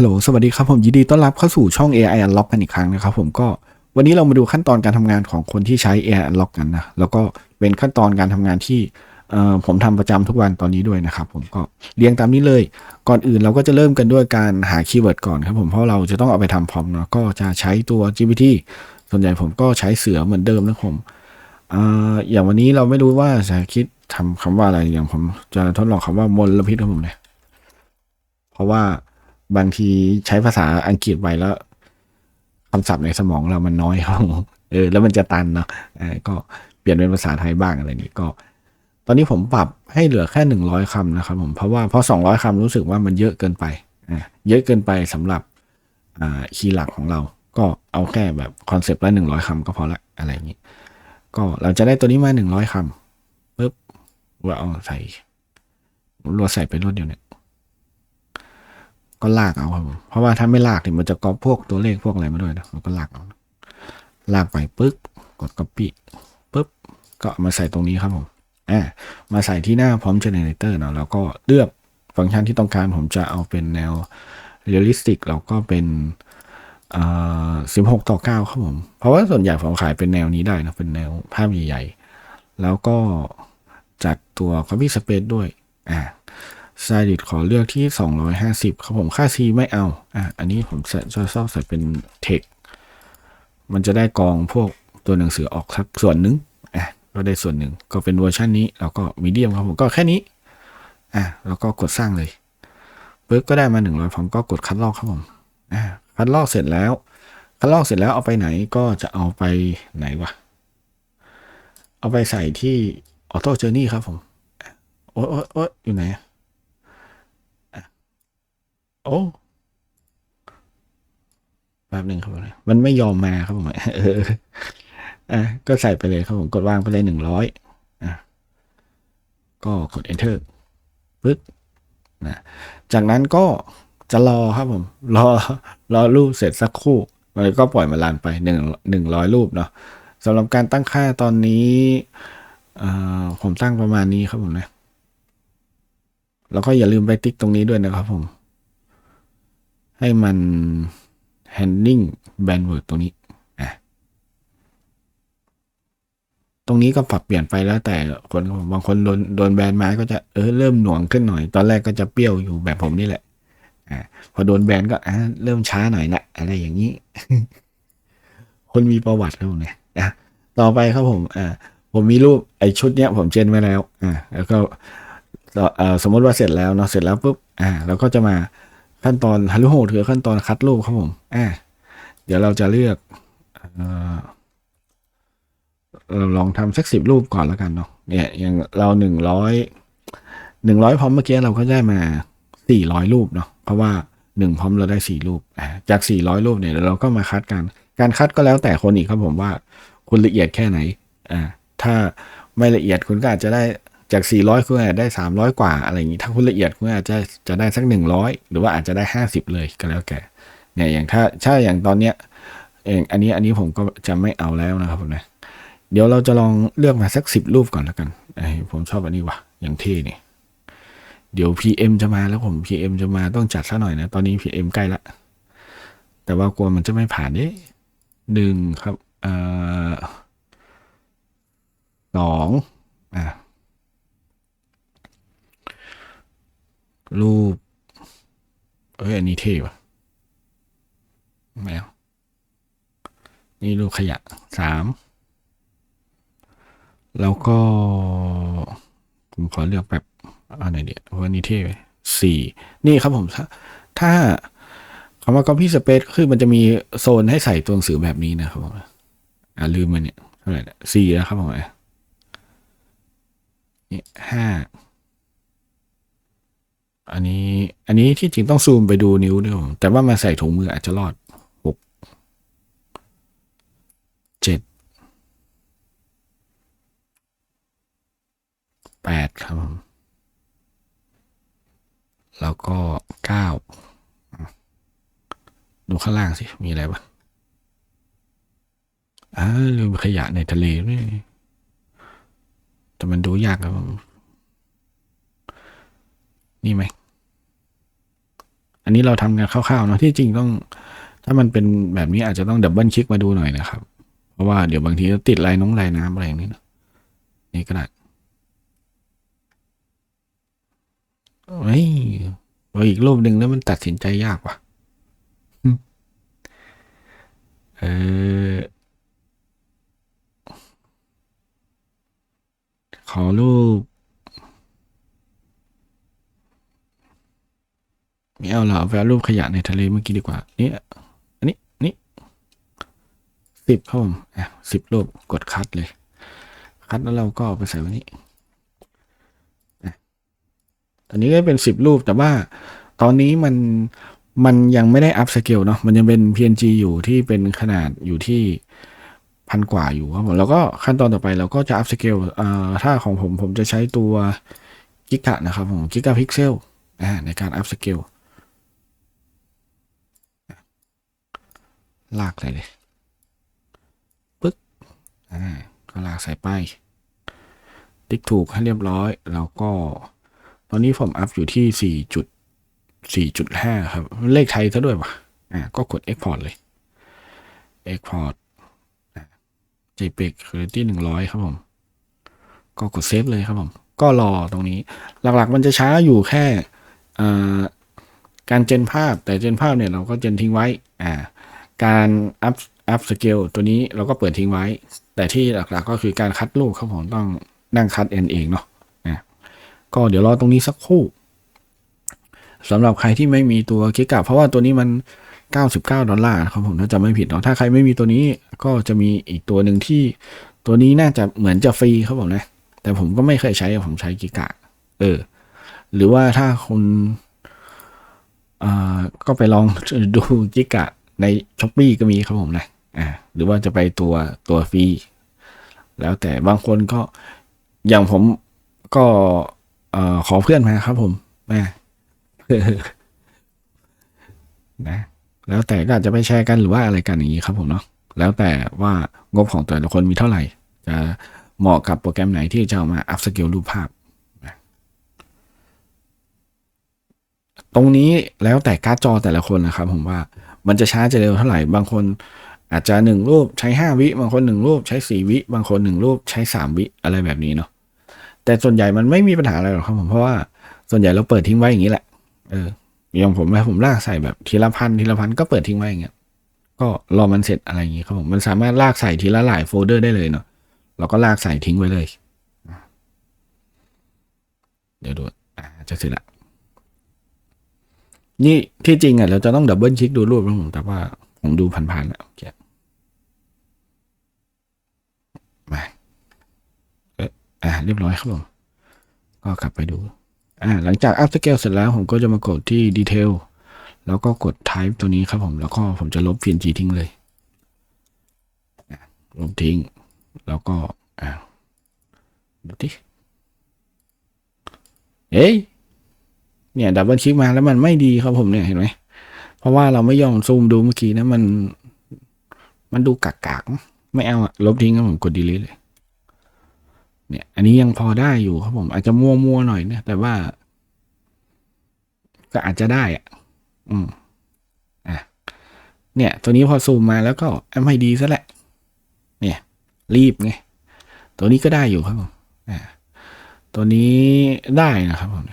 ฮัลโหล สวัสดีครับ ผมยินดีต้อนรับเข้าสู่ช่อง AI Unlock กันอีกครั้งนะครับผมก็วันนี้เรามาดูขั้นตอนการทำงานของคนที่ใช้ AI Unlock กันนะ แล้วก็เป็นขั้นตอนการทำงานที่ผมทำประจำทุกวันตอนนี้ด้วยนะครับผมก็เรียงตามนี้เลย ก่อนอื่นเราก็จะเริ่มกันด้วยการหาคีย์เวิร์ดก่อนครับผมเพราะเราจะต้องเอาไปทำพร้อมเนาะก็จะใช้ตัว GPT ส่วนใหญ่ผมก็ใช้เสือเหมือนเดิมนะครับผมอย่างวันนี้เราไม่รู้ว่าจะคิดทำคำว่าอะไรอย่างผมจะทดลองคำว่ามลพิษครับผมเนี่ยเพราะว่า บางทีใช้ภาษาอังกฤษไปแล้วคำศัพท์ในสมองเรามันน้อยครับผมเออ แล้วมันจะตันเนาะก็เปลี่ยนเป็นภาษาไทยบ้างอะไรนี้ก็ ตอนนี้ผมปรับให้เหลือแค่หนึ่งร้อยคำนะครับ ผมเพราะว่าเพราะสองร้อยคำรู้สึกว่ามันเยอะเกินไปอ่าเยอะเกินไปสำหรับอ่าคีย์หลักของเรา ก็เอาแค่แบบคอนเซปต์ละหนึ่งร้อยคำก็พอละอะไรอย่างนี้ ก็เราจะได้ตัวนี้มาหนึ่งร้อยคำปุ๊บว่าเอาใส่รัวใส่ไปรวดเดียวเนี่ย ก็ลากเอาครับผมเพราะว่าถ้าไม่ลากเนี่ยมันจะก๊อปพวกตัวเลขพวกอะไรมาด้วยนะเราก็ลากเอาลากไปปึ๊กกด copy ปึ๊บก็มาใส่ตรงนี้ครับผมอ่ามาใส่ที่หน้าพร้อม generator เนาะแล้วก็เลือกฟังก์ชันที่ต้องการผมจะเอาเป็นแนว realistic แล้วก็เป็นอ่า16ต่อ9ครับผม เพราะว่าส่วนใหญ่ผมขายเป็นแนวนี้ได้นะเป็นแนวภาพใหญ่ๆ แล้วก็จัดตัว copy space ด้วย อ่า s i d ขอเลือกที่ 250 ครับผมค่า C ไม่เอา อะ อันนี้ผมจะจะชอบใส่เป็น text มันจะได้กองพวกตัวหนังสือออกสักส่วนหนึ่งอะก็ได้ส่วนหนึ่งก็เป็นเวอร์ชันนี้ แล้วก็มีเดียมครับผมก็แค่นี้ อะแล้วก็กดสร้างเลยปึ๊บก็ได้มา 100ผมก็กดคัดลอกครับผมอะคัดลอกเสร็จแล้วคัดลอกเสร็จแล้วเอาไปไหนก็จะเอาไปไหนวะเอาไปใส่ที่ Auto Journey ครับผมโอ๊ยโอ๊ยโอ๊ยอยู่ไหนอะ โอ้แป๊บหนึ่งครับผมมันไม่ยอมมาครับผมเอออะก็ใส่ไปเลยครับผมกดวางไปเลยหนึ่งร้อยอะก็กด enter ปึ๊บนะจากนั้นก็จะรอครับผม รอรอรูปเสร็จสักครู่แล้วก็ปล่อยมาลานไปหนึ่งหนึ่งร้อยรูปเนาะสำหรับการตั้งค่าตอนนี้อ่าผมตั้งประมาณนี้ครับผมนะแล้วก็อย่าลืมไปติ๊กตรงนี้ด้วยนะครับผม ให้มัน handling bandwidth ตรงนี้ตรงนี้ก็ปรับเปลี่ยนไปแล้วแต่คนครับผมบางคนโดนโดนแบนไมาก็จะเออเริ่มหน่วงขึ้นหน่อย ตอนแรกก็จะเปรี้ยวอยู่แบบผมนี่แหละอ่าพอโดนแบนก็อ่าเริ่มช้าหน่อยละอะไรอย่างนี้ คนมีประวัติครับผมเนี่ยอะต่อไปครับผมอ่าผมมีรูปไอชุดเนี้ยผมเจนไว้แล้วอ่าแล้วก็เอ่อสมมติว่าเสร็จแล้วเนาะเสร็จแล้วปุ๊บอ่าเราก็จะมา ขั้นตอนฮัลโหลคือขั้นตอนคัดรูปครับผมอ่าเดี๋ยวเราจะเลือกเราลองทำสักสิบรูปก่อนแล้วกันเนาะเนี่ยอย่างเราหนึ่งร้อยหนึ่งร้อยพร้อมเมื่อกี้เราก็ได้มาสี่ร้อยรูปเนาะเพราะว่าหนึ่งพร้อมเราได้สี่รูปจากสี่ร้อยรูปเนี่ยเราก็มาคัดกัน การคัดก็แล้วแต่คนอีกครับผมว่า คุณละเอียดแค่ไหนอ่าถ้าไม่ละเอียดคุณก็อาจจะได้ จาก 400 คุณอาจได้ 300 กว่าอะไรอย่างนี้ ถ้าคุณละเอียดคุณอาจจะจะได้สัก 100 หรือว่าอาจจะได้ 50 เลยก็แล้วแต่เนี่ยอย่างถ้าถ้าอย่างตอนเนี้ยเองอันนี้อันนี้ผมก็จะไม่เอาแล้วนะครับผมนะเดี๋ยวเราจะลองเลือกมาสัก 10 รูปก่อนแล้วกันไอผมชอบอันนี้ว่ะอย่างเท่นี่เดี๋ยว PM จะมาแล้วผม PM จะมาต้องจัดซะหน่อยนะ ตอนนี้ PM ใกล้ละ แต่ว่ากลัวมันจะไม่ผ่านเด้หนึ่งครับอ่อสองอะ รูป เอ้ย อันนี้เท่ว่ะไม่เอานี่รูปขยะสาม แล้วก็ ผมขอเลือกแบบอันไหนเดียวเพราะว่านี่เท่ไปสี่นี่ครับผมถ้าถ้าคำว่า copy space คือมันจะมีโซนให้ใส่ตัวหนังสือแบบนี้นะครับผมอ่าลืมมันเนี่ยเท่าไหร่สี่แล้วครับผมนี่ห้า อันนี้อันนี้ที่จริงต้องซูมไปดูนิ้วด้วยผมแต่ว่ามาใส่ถุงมืออาจจะรอดหกเจ็ดแปดครับผมแล้วก็เก้าดูข้างล่างสิ มีอะไรบ้างอ่าลืมขยะในทะเลด้วยแต่มันดูยากครับนี่ไหม อันนี้เราทำงานคร่าวๆเนาะที่จริงต้อง ถ้ามันเป็นแบบนี้อาจจะต้องดับเบิลคลิกมาดูหน่อยนะครับ เพราะว่าเดี๋ยวบางทีติดลายน้องลายน้ำอะไรอย่างนี้นะนี่ก็ได้เฮ้ยพออีกรูปหนึ่งแล้วมันตัดสินใจยากว่ะเออขอรูป ไม่เอาเหรอแวะรูปขยะในทะเลเมื่อกี้ดีกว่าเนี่ยอันนี้นี่สิบครับผมอะสิบรูปกดคัดเลย คัดแล้วเราก็เอาไปใส่ไว้นี้อะตอนนี้ก็เป็นสิบรูปแต่ว่าตอนนี้มันมันยังไม่ได้อัพสเกลเนาะมันยังเป็น PNG อยู่ที่เป็นขนาดอยู่ที่พันกว่าอยู่ครับผมแล้วก็ขั้นตอนต่อไปเราก็จะอัพสเกลอ่าถ้าของผมผมจะใช้ตัวกิกะนะครับผมกิกะพิกเซลอ่าในการอัพสเกล ลากเลยเลยปึ๊กอ่าก็ลากใส่ไป ติ๊กถูกให้เรียบร้อย แล้วก็ ตอนนี้ผมอัพอยู่ที่สี่จุดสี่จุดห้าครับ เลขไทยซะด้วยวะอ่าก็กด Export เลย Export JPEG Quality หนึ่งร้อยครับผม ก็กดเซฟเลยครับผม ก็รอตรงนี้ หลักๆมันจะช้าอยู่แค่การเจนภาพแต่เจนภาพเนี่ยเราก็เจนทิ้งไว้ อ่า การอัพอัพสเกลตัวนี้เราก็เปิดทิ้งไว้ แต่ที่หลักๆก็คือการคัดรูปครับผมต้องนั่งคัดเองเองเนาะอะก็เดี๋ยวรอตรงนี้สักครู่สำหรับใครที่ไม่มีตัวกิกะเพราะว่าตัวนี้มัน 99 ดอลลาร์ครับผมถ้าจำไม่ผิดเนาะถ้าใครไม่มีตัวนี้ก็จะมีอีกตัวหนึ่งที่ตัวนี้น่าจะเหมือนจะฟรีครับผมนะ แต่ผมก็ไม่เคยใช้ผมใช้กิกะ เออ หรือว่าถ้าคุณอ่าก็ไปลองดูกิกะ ในช้อปปีก็มีครับผมนะอ่าหรือว่าจะไปตัวตัวฟรีแล้วแต่บางคนก็อย่างผมก็เอ่อขอเพื่อนมาครับผมแม่นะ แล้วแต่ก็อาจจะไปแชร์กันหรือว่าอะไรกันอย่างนี้ครับผมเนาะแล้วแต่ว่างบของแต่ละคนมีเท่าไหร่ จะเหมาะกับโปรแกรมไหนที่จะเอามาอัพสเกลรูปภาพตรงนี้แล้วแต่การ์ดจอแต่ละคนนะครับผมว่า มันจะช้าจะเร็วเท่าไหร่บางคนอาจจะหนึ่งรูปใช้ห้าวิ บางคนหนึ่งรูปใช้สี่วิ บางคนหนึ่งรูปใช้สามวิอะไรแบบนี้เนาะแต่ส่วนใหญ่มันไม่มีปัญหาอะไรหรอกครับผมเพราะว่าส่วนใหญ่เราเปิดทิ้งไว้อย่างนี้แหละเอออย่างผมนะผมลากใส่แบบทีละพันทีละพันก็เปิดทิ้งไว้อย่างเงี้ยก็รอมันเสร็จอะไรอย่างงี้ครับผมมันสามารถลากใส่ทีละหลายโฟลเดอร์ได้เลยเนาะเราก็ลากใส่ทิ้งไว้เลย เดี๋ยวดูอ่าจะเสร็จละ นี่ที่จริงอะเราจะต้องดับเบิลเช็คดูรูปนะผมแต่ว่าผมดูผ่านๆแล้วโอเคมาเอออ่าเรียบร้อยครับผมก็กลับไปดูอ่าหลังจากอัพสเกลเสร็จแล้วผมก็จะมากดที่ดีเทลแล้วก็กด type ตัวนี้ครับผม แล้วก็ผมจะลบ PNG ทิ้งเลยลบทิ้ง แล้วก็อ่าดูดิเอ้ย เนี่ยดับเบิลคลิกมาแล้วมันไม่ดีครับผมเนี่ยเห็นไหมเพราะว่าเราไม่ยอมซูมดูเมื่อกี้นะมัน มันดูกากๆไม่เอาอะลบทิ้งครับผมกดดีลิทเลยเนี่ย อันนี้ยังพอได้อยู่ครับผม อาจจะมัวมัวๆหน่อยนะแต่ว่า ก็อาจจะได้อะอืมอะเนี่ย ตัวนี้พอซูมมาแล้วก็ไม่ดีซะแหละ เนี่ย รีบไงตัวนี้ก็ได้อยู่ครับผมอ่าตัวนี้ได้นะครับผม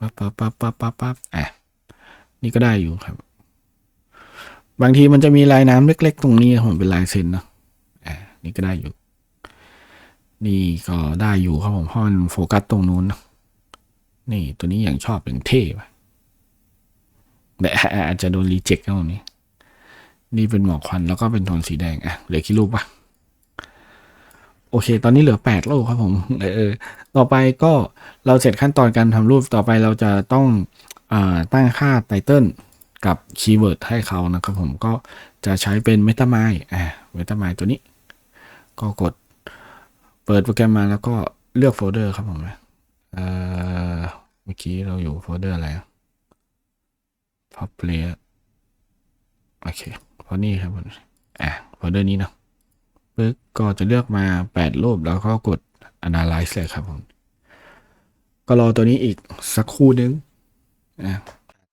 ปั๊บปั๊บปั๊บปั๊บปั๊บปั๊บอะนี่ก็ได้อยู่ครับ บางทีมันจะมีลายน้ำเล็ก ๆ ตรงนี้ผมเป็นลายเซ็นเนาะอ่านี่ก็ได้อยู่ นี่ก็ได้อยู่ครับผมเพราะมันโฟกัสตรงนู้นนะนี่ตัวนี้อย่างชอบอย่างเท่ไปแต่อาจจะโดนรีเจ็คครับผมนี่นี่เป็นหมอกควันแล้วก็เป็นโทนสีแดงอะเหลือกี่รูปปะ โอเค ตอนนี้เหลือแปดรูปครับผมเออต่อไปก็เราเสร็จขั้นตอนการทำรูปต่อไปเราจะต้องอตั้งค่าไตเติลกับคีย์เวิร์ดให้เขานะครับผมก็จะใช้เป็น MetaMind อ่า MetaMind ตัวนี้ ก็กดเปิดโปรแกรมมาแล้วก็เลือกโฟลเดอร์ครับผมนะเอ่อเมื่อกี้เราอยู่โฟลเดอร์อะไรพับเพลย์โอเคเพราะนี่ครับผมอะโฟลเดอร์นี้เนาะ ปึ๊กก็จะเลือกมา 8 รูปแล้วก็กด analyze เลยครับผมก็รอตัวนี้อีกสักครู่นึงอะ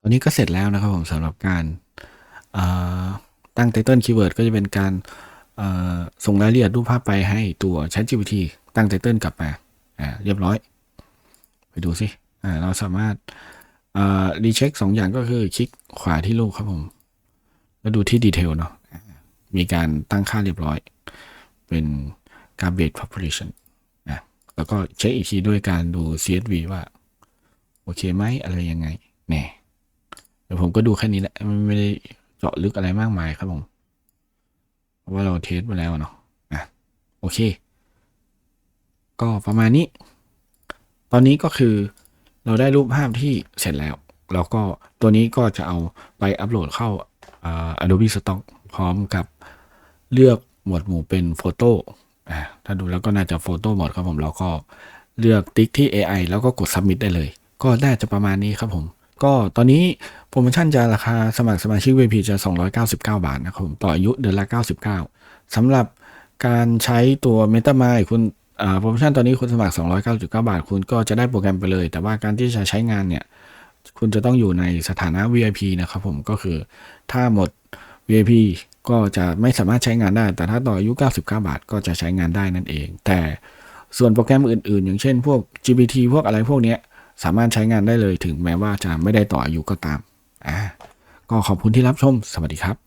ตอนนี้ก็เสร็จแล้วนะครับผมสำหรับการตั้งไตเติลคีย์เวิร์ดก็จะเป็นการส่งรายละเอียดรูปภาพไปให้ตัว ChatGPT ตั้งไตเติลกลับมาเรียบร้อย ไปดูสิเราสามารถรีเช็คสองอย่างก็คือคลิกขวาที่รูปครับผม แล้วดูที่ดีเทลเนาะมีการตั้งค่าเรียบร้อย เป็น garbage population นะแล้วก็เช็คอีกทีด้วยการดู CSV ว่า โอเคไหมอะไรยังไงแน่เดี๋ยวผมก็ดูแค่นี้แหละไม่ได้เจาะลึกอะไรมากมายครับผมเพราะว่าเราเทสมาแล้วเนาะอะโอเค ก็ประมาณนี้ ตอนนี้ก็คือเราได้รูปภาพที่เสร็จแล้ว แล้วก็ตัวนี้ก็จะเอาไปอัปโหลดเข้าอ่า Adobe Stock พร้อมกับเลือก หมวดหมู่เป็นโฟโต้ถ้าดูแล้วก็น่าจะโฟโต้หมดครับผมแล้วก็เลือกติ๊กที่ AI แล้วก็กด Submit ได้เลย ก็น่าจะประมาณนี้ครับผม ก็ตอนนี้โปรโมชั่นจะราคาสมัครสมาชิก VIP จะ 299 บาทนะครับผมต่ออายุเดือนละ 99สำหรับการใช้ตัว MetaMask คุณโปรโมชั่นตอนนี้คุณสมัคร 299 บาท คุณก็จะได้โปรแกรมไปเลย แต่ว่าการที่จะใช้งานเนี่ย คุณจะต้องอยู่ในสถานะ VIP นะครับผมก็คือถ้าหมด VIP ก็จะไม่สามารถใช้งานได้ แต่ถ้าต่ออายุ 99 บาท ก็จะใช้งานได้นั่นเอง แต่ส่วนโปรแกรมอื่น ๆ อย่างเช่นพวก GPT พวกอะไรพวกนี้สามารถใช้งานได้เลยถึงแม้ว่าจะไม่ได้ต่ออายุก็ตามอ่าก็ขอบคุณที่รับชม สวัสดีครับ